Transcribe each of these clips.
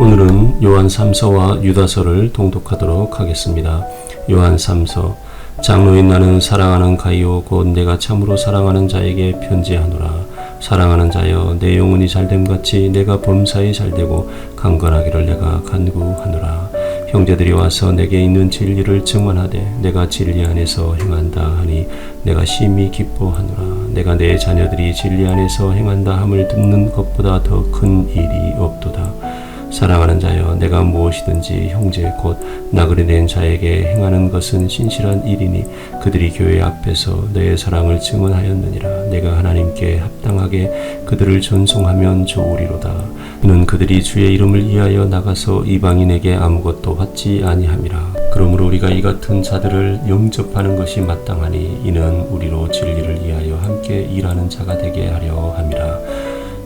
오늘은 요한 3서와 유다서를 통독하도록 하겠습니다. 요한 3서 장로인 나는 사랑하는 가이오 곧 내가 참으로 사랑하는 자에게 편지하노라. 사랑하는 자여 내 영혼이 잘됨 같이 내가 범사에 잘되고 강건하기를 내가 간구하노라. 형제들이 와서 내게 있는 진리를 증언하되 내가 진리 안에서 행한다 하니 내가 심히 기뻐하노라. 내가 내 자녀들이 진리 안에서 행한다 함을 듣는 것보다 더 큰 일이 없도다. 사랑하는 자여 내가 무엇이든지 형제 곧 나그네 된 자에게 행하는 것은 신실한 일이니 그들이 교회 앞에서 너의 사랑을 증언하였느니라. 내가 하나님께 합당하게 그들을 전송하면 좋으리로다. 이는 그들이 주의 이름을 위하여 나가서 이방인에게 아무것도 받지 아니함이라. 그러므로 우리가 이 같은 자들을 영접하는 것이 마땅하니 이는 우리로 진리를 위하여 함께 일하는 자가 되게 하려 함이라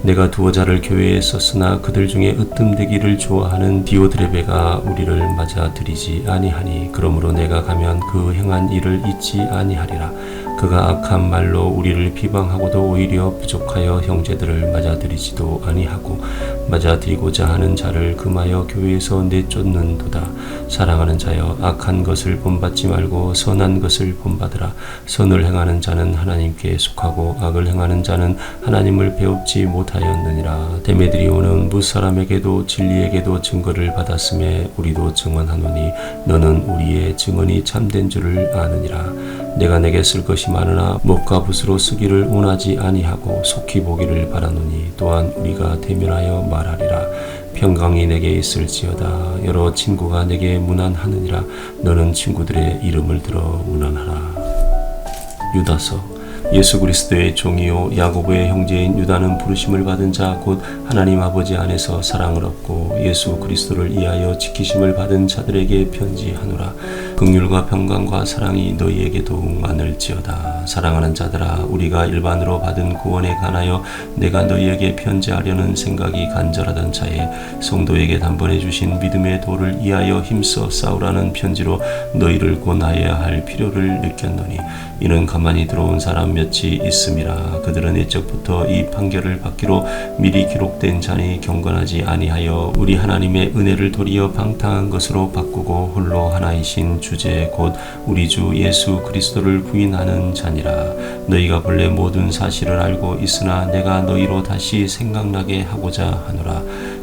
내가 두어 자를 교회에 썼으나 그들 중에 으뜸되기를 좋아하는 디오드레베가 우리를 맞아들이지 아니하니 그러므로 내가 가면 그 행한 일을 잊지 아니하리라 그가 악한 말로 우리를 비방하고도 오히려 부족하여 형제들을 맞아들이지도 아니하고 맞아들이고자 하는 자를 금하여 교회에서 내쫓는도다. 사랑하는 자여 악한 것을 본받지 말고 선한 것을 본받으라. 선을 행하는 자는 하나님께 속하고 악을 행하는 자는 하나님을 배웁지 못하였느니라. 데메드리오는 무사람에게도 진리에게도 증거를 받았음에 우리도 증언하노니 너는 우리의 증언이 참된 줄을 아느니라 내가 내게 쓸 것이 많으나 목과 붓으로 쓰기를 원하지 아니하고 속히 보기를 바라노니 또한 우리가 대면하여 말하리라. 평강이 내게 있을지어다. 여러 친구가 내게 무난하느니라. 너는 친구들의 이름을 들어 무난하라. 유다서. 예수 그리스도의 종이요 야고보의 형제인 유다는 부르심을 받은 자 곧 하나님 아버지 안에서 사랑을 얻고 예수 그리스도를 위하여 지키심을 받은 자들에게 편지하노라 긍휼과 평강과 사랑이 너희에게 더욱 많을지어다. 사랑하는 자들아 우리가 일반으로 받은 구원에 관하여 내가 너희에게 편지하려는 생각이 간절하던 차에 성도에게 단번에 주신 믿음의 도를 위하여 힘써 싸우라는 편지로 너희를 권하여야 할 필요를 느꼈노니 이는 가만히 들어온 사람 몇이 있음이라. 그들은 일적부터 이 판결을 받기로 미리 기록된 자니 경건하지 아니하여 우리 하나님의 은혜를 도리어 방탕한 것으로 바꾸고 홀로 하나이신 주제 곧 우리 주 예수 그리스도를 부인하는 자니라. 너희가 본래 모든 사실을 알고 있으나 내가 너희로 다시 생각나게 하고자 하노라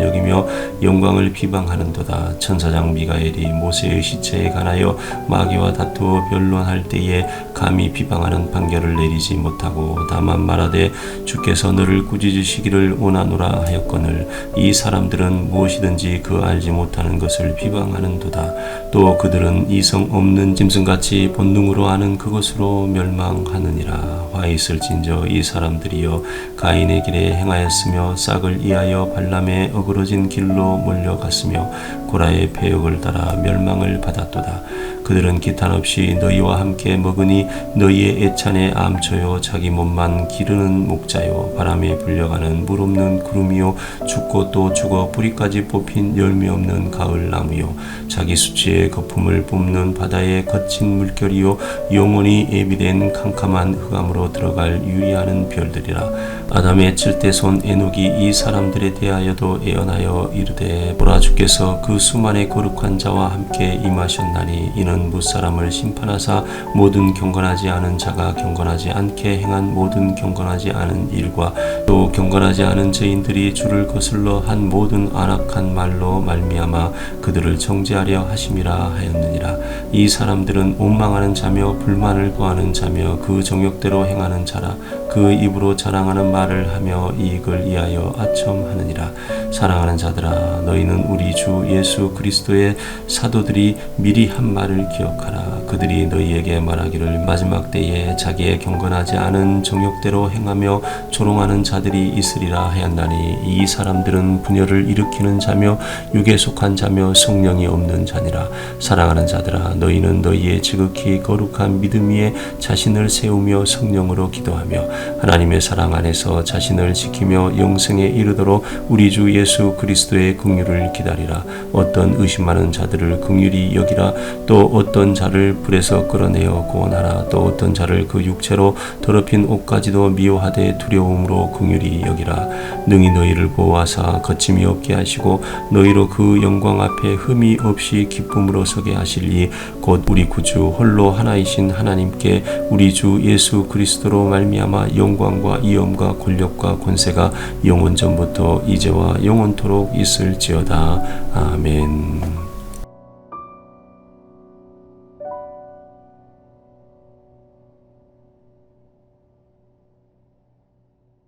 여기며 영광을 비방하는도다. 천사장 미가엘이 모세의 시체에 관하여 마귀와 다투어 변론할 때에 감히 비방하는 판결을 내리지 못하고 다만 말하되 주께서 너를 꾸짖으시기를 원하노라 하였거늘 이 사람들은 무엇이든지 그 알지 못하는 것을 비방하는도다. 또 그들은 이성 없는 짐승같이 본능으로 아는 그것으로 멸망하느니라. 화 있을진저 이 사람들이여 가인의 길에 행하였으며 싹을 이하여 발람의 어그러진 길로 몰려갔으며 고라의 배역을 따라 멸망을 받았도다 그들은 기탄 없이 너희와 함께 먹으니 너희의 애찬에 암초요 자기 몸만 기르는 목자요. 바람에 불려가는 물 없는 구름이요 죽고 또 죽어 뿌리까지 뽑힌 열매 없는 가을 나무요. 자기 수치의 거품을 뿜는 바다의 거친 물결이요. 영원히 예비된 캄캄한 흑암으로 들어갈 유의하는 별들이라. 아담의 칠대손 에녹이 이 사람들에 대하여도 예언하여 이르되 보라 주께서 그 수만의 거룩한 자와 함께 임하셨나니 이는 무사람을 심판하사 모든 경건하지 않은 자가 경건하지 않게 행한 모든 경건하지 않은 일과 또 경건하지 않은 죄인들이 주를 거슬러 한 모든 안악한 말로 말미암아 그들을 정죄하려 하심이라 하였느니라. 이 사람들은 원망하는 자며 불만을 구하는 자며 그 정욕대로 행하는 자라. 그 입으로 자랑하는 말을 하며 이익을 위하여 아첨하느니라. 사랑하는 자들아 너희는 우리 주 예수 그리스도의 사도들이 미리 한 말을 기억하라 그들이 너희에게 말하기를 마지막 때에 자기의 경건하지 않은 정욕대로 행하며 조롱하는 자들이 있으리라 하였나니 이 사람들은 분열을 일으키는 자며 육에 속한 자며 성령이 없는 자니라. 사랑하는 자들아 너희는 너희의 지극히 거룩한 믿음 위에 자신을 세우며 성령으로 기도하며 하나님의 사랑 안에서 자신을 지키며 영생에 이르도록 우리 주 예수 그리스도의 긍휼을 기다리라. 어떤 의심 많은 자들을 긍휼히 여기라. 또 어떤 자를 불에서 끌어내어 구원하라. 또 어떤 자를 그 육체로 더럽힌 옷까지도 미워하되 두려움으로 긍휼히 여기라. 능히 너희를 보호하사 거침이 없게 하시고 너희로 그 영광 앞에 흠이 없이 기쁨으로 서게 하실리 곧 우리 구주 홀로 하나이신 하나님께 우리 주 예수 그리스도로 말미암아 영광과 이엄과 권력과 권세가 영원 전부터 이제와 영원토록 있을지어다. 아멘.